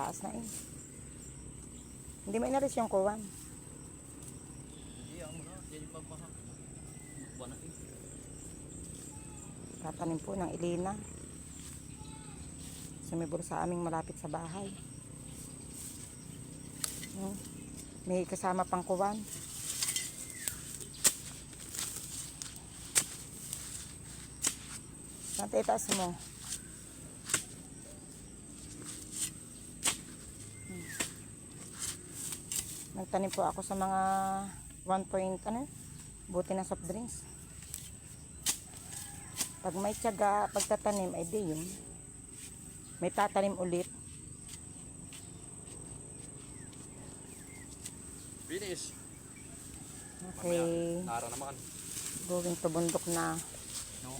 Taas na eh. Hindi mo inaris yung kuwan. Hindi, ako na. Yan yung papaha. Buwan na eh. Tatanim po ng Elena. Sumibol sa aming malapit sa bahay. Hmm. May kasama pang kuwan. Saan itaas mo? Hmm. Nagtanim po ako sa mga 1 point, ano, buti ng soft drinks. Pag may tiyaga, pagtatanim, ay di yun. May tatanim ulit. Finish. Okay. Nara naman. Going to bundok na. No.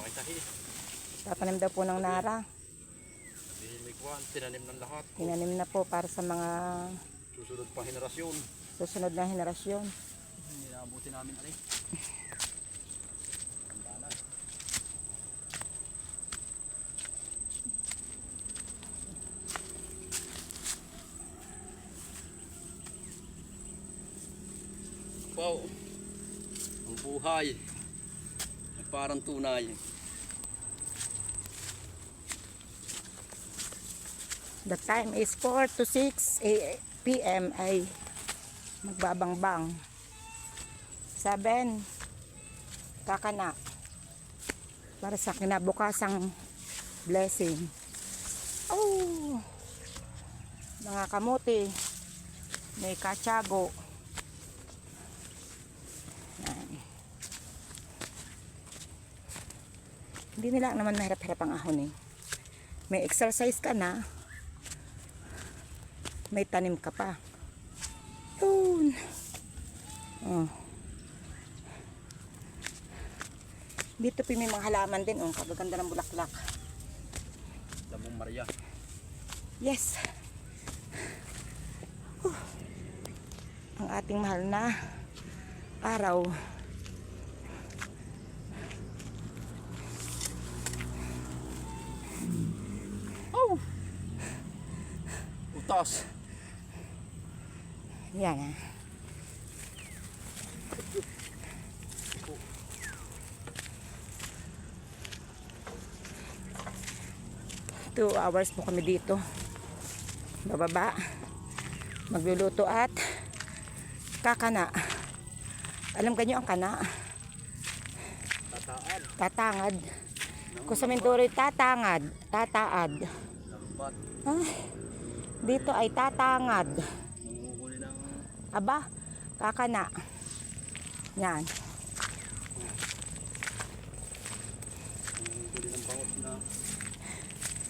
Pakitahi. Tatanim daw po ng nara. May kuwan. Tinanim ng lahat. Tinanim na po para sa mga Susunod pa henerasyon. susunod na henerasyon. Hindi naabuti namin na. Wow. Ang buhay. Ay parang tunay. The time is 4 to 6 a- p.m. ay magbabangbang. 7. Kakana. Para sa kinabukasang blessing. Oh! Mga kamuti. May katsago. Hindi nila naman mahirap-hirap ang ahon eh. May exercise ka na, may tanim ka pa. Yun. Oh. Dito pa may mga halaman din. Oh, kagaganda ng bulaklak. Damong Maria. Yes. Huh. Ang ating mahal na araw. Oh! Utas. Yan ah. Two hours po kami dito. Bababa. Magluluto at kakana. Alam kanyo ang kana? Tataan. Tatangad. Kung sa Mindoro, tatangad. Tataad. Ay, dito ay tatangad. Aba, kakana. Yan. ng bangot na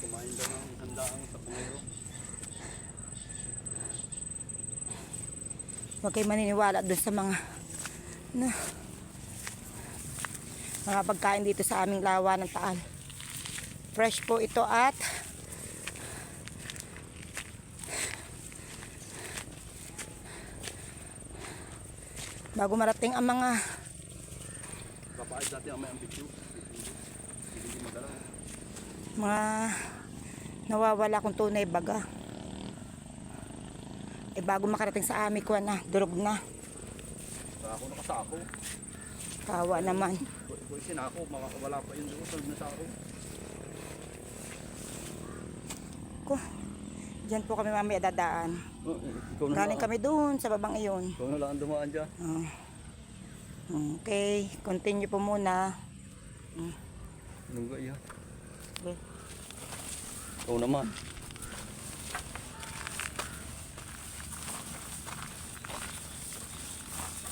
kumain daw ng handaang sa pangero. Huwag kayo maniniwala dun sa mga na, mga pagkain dito sa aming lawa ng taal. Fresh po ito at bago marating ang mga Kapait dati ang may ambityo. Hindi mga nawawala kung tunay baga. Eh bago makarating sa amin ko na, durog na. Ako nakasako. Kawa naman. Sinako, makakawala pa yun doon. Salog na sa ako. Ko, dyan po kami mamaya dadaan. Oh, ikaw na Galing lang. kami doon sa babang iyon. Ikaw na lang ang dumaan dyan. Oh. Okay, continue po muna. Anong ga iya? Okay. Ikaw naman.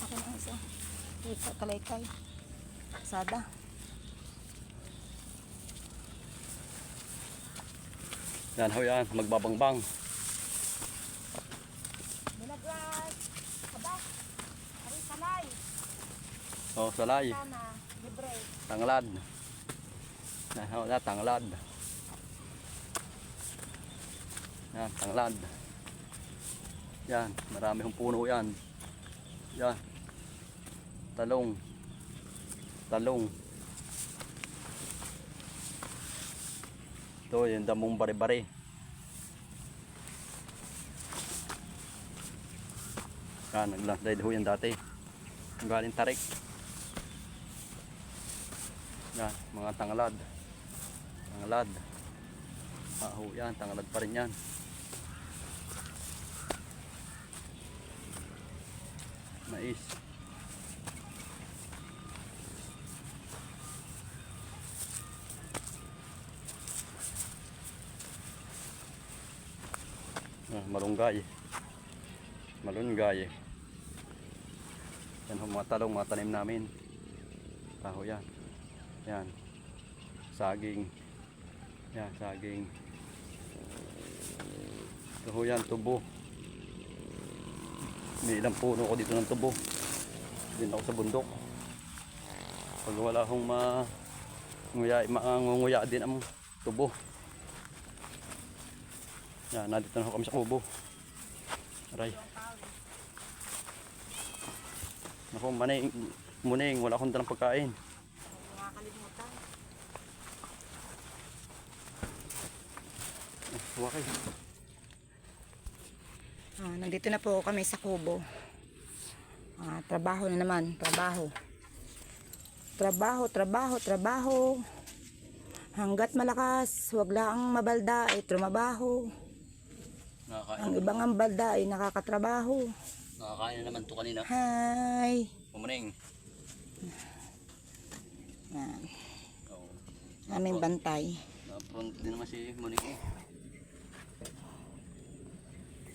Ako na isa. Isa kalaykay. Sada. Yan ho yan, magbabangbang. Binagras. Aba. Ari salay. Oh, salay. Sana. Libre. Tanglad. Yan ho na, tanglad. Yan, tanglad. Yan, marami hong puno yan. Yan. Talong. Talong. Ito yung damong bari-bari. Ah, naglandslide ho yan dati. Ang galing tarik. Yan, mga tangalad. Tangalad. Ah, ho yan, tangalad pa rin yan. Mais. Mais. Malunggay. Malunggay. Yan ho mga talong, mga tanim namin. Taho yan. Yan. Saging. Yan, saging. Ito ho yan, tubo. May ilang puno ko dito ng tubo. Din ako sa bundok. Pag wala akong ma nguya, mangunguya din ang tubo. Yan, nandito na kami sa kubo. Aray. Ako, maning, muning, wala akong dalang pagkain. Nakakalimutan. Wakay. Ah, nandito na po kami sa kubo. Ah, trabaho na naman, trabaho. Trabaho, trabaho, trabaho. Hanggat malakas, wag lang mabalda ay trumabaho. Nakakain, Ang ibang ang balda ay nakakatrabaho. nakakain na naman to kanina. Hi! Pumuning. Yan, Oo. aming bantay. Na-front din naman si Muning. eh.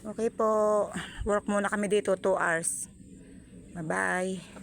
Okay po, work muna kami dito 2 hours. Bye-bye.